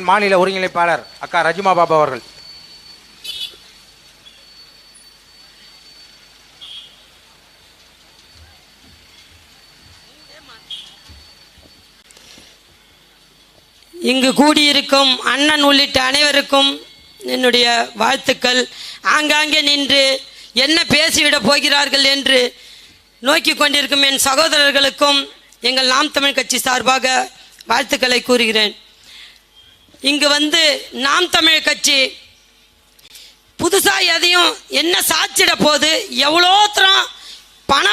மாநில ஒருங்கிணைப்பாளர் அக்கா ரஜிமா பாபா அவர்கள். இங்கு கூடியிருக்கும் அண்ணன் உள்ளிட்ட அனைவருக்கும் என்னுடைய வாழ்த்துக்கள். ஆங்காங்கே நின்று என்ன பேசிவிட போகிறார்கள் என்று நோக்கி கொண்டிருக்கும் என் சகோதரர்களுக்கும் எங்கள் நாம் தமிழ் கட்சி சார்பாக வாழ்த்துக்களை கூறுகிறேன். இங்கு வந்து நாம் தமிழ் கட்சி புதுசா எதையும் என்ன சாட்சிட போது எவ்வளோ தரம் பண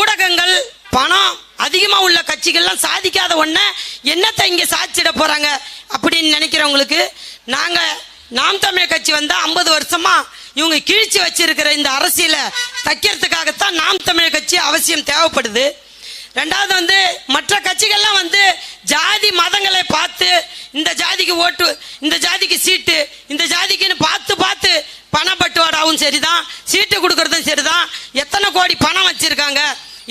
ஊடகங்கள் பணம் அதிகமாக உள்ள கட்சிகள்லாம் சாதிக்காத ஒன்றை என்னத்தை இங்கே சாட்சிட போகிறாங்க அப்படின்னு நினைக்கிறவங்களுக்கு நாங்கள் நாம் தமிழ் கட்சி வந்தால் ஐம்பது வருஷமா இவங்க கிழிச்சு வச்சிருக்கிற இந்த அரசியலை தைக்கிறதுக்காகத்தான் நாம் தமிழ் கட்சி அவசியம் தேவைப்படுது. ரெண்டாவது வந்து மற்ற கட்சிகள்லாம் வந்து ஜாதி மதங்களை பார்த்து இந்த ஜாதிக்கு ஓட்டு இந்த ஜாதிக்கு சீட்டு இந்த ஜாதிக்குன்னு பார்த்து பார்த்து பண பட்டுவாடாவும் சரிதான் சீட்டு கொடுக்கறதும் சரிதான். எத்தனை கோடி பணம் வச்சிருக்காங்க?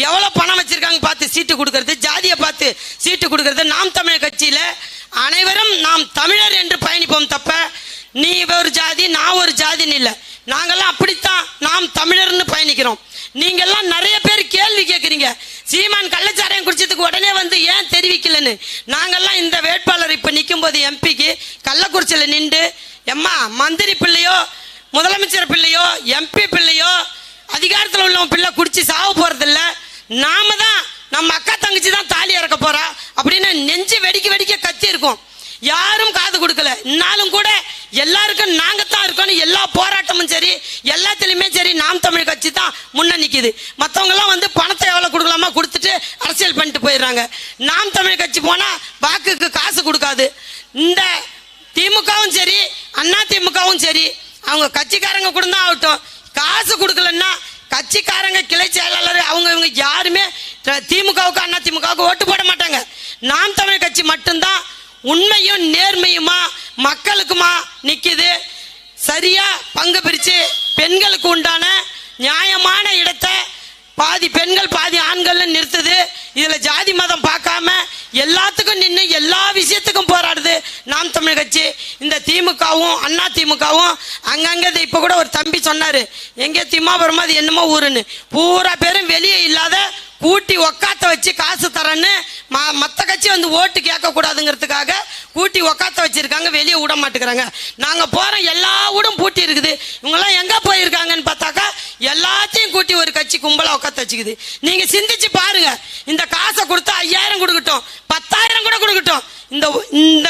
எவ்வளோ பணம் வச்சிருக்காங்க பார்த்து சீட்டு கொடுக்கறது ஜாதியை பார்த்து சீட்டு கொடுக்கறது நாம் தமிழர் கட்சியில். அனைவரும் நாம் தமிழர் என்று பயணிப்போம் தப்ப நீ ஒரு ஜாதி நான் ஒரு ஜாதின்னு இல்லை. நாங்கெல்லாம் அப்படித்தான் நாம் தமிழர்னு பயணிக்கிறோம். நீங்கள்லாம் நிறைய சீமான் கள்ளச்சாரையும் குடிச்சதுக்கு உடனே வந்து ஏன் தெரிவிக்கலன்னு? நாங்கள்லாம் இந்த வேட்பாளர் இப்போ நிற்கும் போது எம்பிக்கு கள்ளக்குறிச்சியில் நின்று எம்மா மந்திரி பிள்ளையோ முதலமைச்சர் பிள்ளையோ எம்பி பிள்ளையோ அதிகாரத்தில் உள்ளவன் பிள்ளை குடிச்சு சாவு போகிறதில்ல நாம தான் நம்ம அக்கா தங்கச்சி தான் தாலி இறக்க போறா. அப்படின்னு நெஞ்சு வெடிக்க வெடிக்க கத்தி இருக்கும் யாரும் காது கொடுக்கல. இன்னாலும் கூட எல்லாருக்கும் நாங்க தான் இருக்கோம் எல்லா போராட்டமும் சரி எல்லாத்துலயுமே சரி நாம் தமிழ் கட்சி தான் முன்ன நிக்குது. மத்தவங்க எல்லாம் வந்து பணத்தை எவ்வளவு கொடுக்கலாமா கொடுத்துட்டு அரசியல் பண்ணிட்டு போயிடுறாங்க. நாம் தமிழ் கட்சி போனா வாக்குக்கு காசு கொடுக்காது. இந்த திமுகவும் சரி அண்ணா திமுகவும் சரி அவங்க கட்சிக்காரங்க கூட தான் ஆகட்டும். காசு கொடுக்கலன்னா கட்சிக்காரங்க கிளை செயலாளர் அவங்க இவங்க யாருமே திமுகவுக்கு அண்ணா திமுகவுக்கு ஓட்டு போட மாட்டாங்க. நாம் தமிழ் கட்சி மட்டும்தான் உண்மையும் நேர்மையுமா மக்களுக்குமா நிற்கிது சரியா பங்கு பிரித்து பெண்களுக்கு உண்டான நியாயமான இடத்தை பாதி பெண்கள் பாதி ஆண்கள்னு நிறுத்துது. இதில் ஜாதி மதம் பார்க்காம எல்லாத்துக்கும் நின்று எல்லா விஷயத்துக்கும் போராடுது நாம் தமிழ் கட்சி. இந்த திமுகவும் அண்ணா திமுகவும் அங்கங்கே இப்போ கூட ஒரு தம்பி சொன்னார். எங்கே திமாபுரம் அது என்னமோ ஊருன்னு. பூரா பேரும் வெளியே இல்லாத கூட்டி உக்காத்த வச்சு காசு தரேன்னு ம- கட்சி வந்து ஓட்டு கேட்கக்கூடாதுங்கிறதுக்காக கூட்டி உக்காத்த வச்சிருக்காங்க வெளியே விட மாட்டேங்கிறாங்க. நாங்கள் போகிறோம் எல்லா ஊடும் பூட்டி இருக்குது. இவங்கெல்லாம் எங்கே போயிருக்காங்கன்னு பார்த்தாக்கா எல்லாத்தையும் கூட்டி ஒரு கட்சி கும்பலாக உட்காந்து வச்சுக்குது. நீங்கள் சிந்திச்சு பாருங்க. இந்த காசை கொடுத்தா ஐயாயிரம் கொடுக்கட்டும் பத்தாயிரம் கூட கொடுக்கட்டும். இந்த இந்த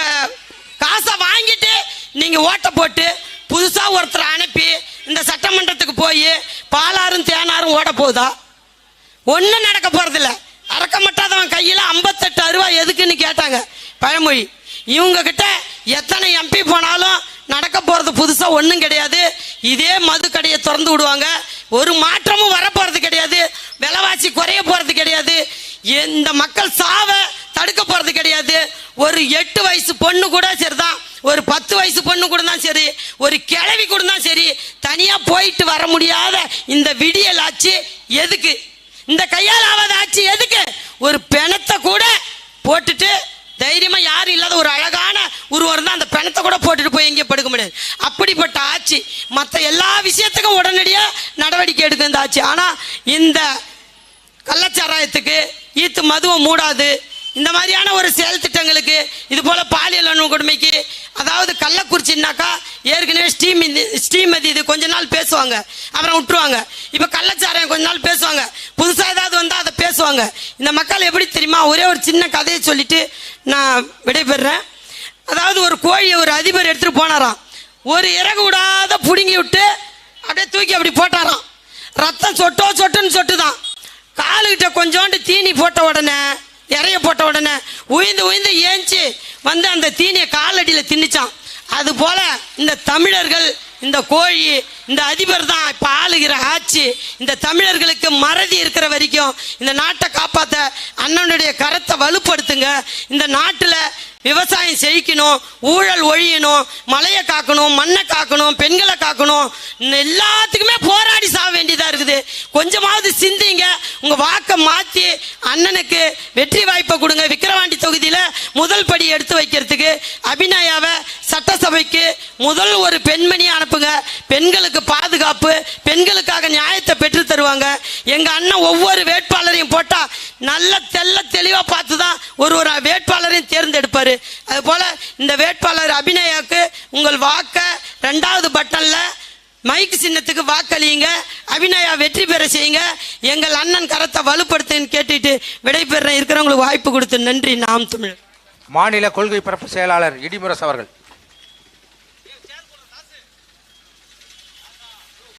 காசை வாங்கிட்டு நீங்கள் ஓட்டை போட்டு புதுசாக ஒருத்தரை அனுப்பி இந்த சட்டமன்றத்துக்கு போய் பாலாரும் தேனாரும் ஓட போகுதா? ஒன்றும் நடக்க போகிறதில்ல அறக்க மாட்டாதவன் கையில் ஐம்பத்தெட்டு அருவா எதுக்குன்னு கேட்டாங்க. பழமொழி இவங்க கிட்ட எத்தனை எம்பி போனாலும் நடக்க போகிறது புதுசாக ஒன்றும் கிடையாது. இதே மது கடையை திறந்து விடுவாங்க. ஒரு மாற்றமும் வரப்போகிறது கிடையாது. விலைவாசி குறைய போகிறது கிடையாது. இந்த மக்கள் சாவை தடுக்க போகிறது கிடையாது. ஒரு எட்டு வயசு பொண்ணு கூட சரிதான். ஒரு பத்து வயசு பொண்ணு கூட தான் சரி. ஒரு கிழவி கூட தான் சரி. தனியாக போயிட்டு வர முடியாத இந்த விடியல் ஆச்சு. எதுக்கு? இந்த கையால் ஆகாத ஆட்சி எதுக்கு ஒரு பிணத்தை கூட போட்டுட்டு தைரியமா யாரும் இல்லாத ஒரு அழகான உருவம் தான் அந்த பிணத்தை கூட போட்டுட்டு போய் எங்கேயும் படுக்க முடியாது. அப்படிப்பட்ட ஆட்சி மற்ற எல்லா விஷயத்துக்கும் உடனடியாக நடவடிக்கை எடுக்க இந்த ஆட்சி. ஆனால் இந்த கள்ளச்சாராயத்துக்கு ஈத்து மதுவை மூடாது இந்த மாதிரியான ஒரு செயல் திட்டங்களுக்கு இது போல பாலியல் வன்கொடுமைக்கு அதாவது கள்ளக்குறிச்சின்னாக்கா ஏற்கனவே ஸ்ரீமதி ஸ்ரீமதி இது கொஞ்ச நாள் பேசுவாங்க. அப்புறம் விட்டுருவாங்க. இப்போ கள்ளச்சாரம் கொஞ்ச நாள் பேசுவாங்க. புதுசாக ஏதாவது வந்தால் அதை பேசுவாங்க. இந்த மக்கள் எப்படி தெரியுமா? ஒரே ஒரு சின்ன கதையை சொல்லிட்டு நான் விடைபெறுறேன். அதாவது ஒரு கோழியை ஒரு அதிபர் எடுத்துட்டு போனாராம். ஒரு இறகு விடாத புடுங்கி விட்டு அப்படியே தூக்கி அப்படி போட்டாராம். ரத்தம் சொட்டோ சொட்டுன்னு சொட்டு தான் காலுக்கிட்ட கொஞ்சோண்டு தீனி போட்ட உடனே இறைய போட்ட உடனே உயிந்து உயிந்து ஏஞ்சி வந்து அந்த தீனியை காலடியில் தின்னுச்சான் அது போல இந்த தமிழர்கள் இந்த கோழி இந்த அதிபர் தான் இப்போ ஆளுகிற ஆட்சி. இந்த தமிழர்களுக்கு மறதி இருக்கிற வரைக்கும் இந்த நாட்டை காப்பாற்ற அண்ணனுடைய கரத்தை வலுப்படுத்துங்க. இந்த நாட்டில் விவசாயம் செழிக்கணும் ஊழல் ஒழியணும் மலையை காக்கணும் மண்ணை காக்கணும் பெண்களை காக்கணும். இன்னும் எல்லாத்துக்குமே போராடி சாக வேண்டியதாக இருக்குது. கொஞ்சமாவது சிந்திங்க உங்கள் வாக்கை மாற்றி அண்ணனுக்கு வெற்றி வாய்ப்பை கொடுங்க. விக்கிரவாண்டி தொகுதியில் முதல் படி எடுத்து வைக்கிறதுக்கு அபிநயாவை சட்டசபைக்கு முதல் ஒரு பெண்மணி அனுப்புங்க. பெண்களுக்கு பாதுகாப்பு பெண்களுக்காக நியாயத்தை பெற்று தருவாங்க. எங்கள் அண்ணன் ஒவ்வொரு வேட்பாளரையும் போட்டால் நல்ல தெள்ள தெளிவாக பார்த்து தான் ஒரு ஒரு வேட்பாளரையும் தேர்ந்தெடுப்பார். அதுபோல் இந்த வேட்பாளர் அபிநயாவுக்கு உங்கள் வாக்கை ரெண்டாவது பட்டனில் மைக் சின்னத்துக்கு வாக்களியுங்க. அபிநயா வெற்றி பெற செய்யுங்க. எங்கள் அண்ணன் கரத்தை வலுப்படுத்துன்னு கேட்டுட்டு விடைபெற இருக்கிறவங்களுக்கு வாய்ப்பு கொடுத்து நன்றி. நாம் தமிழ் மாநில கொள்கை பரப்பு செயலாளர் இடிமுரசு அவர்கள்.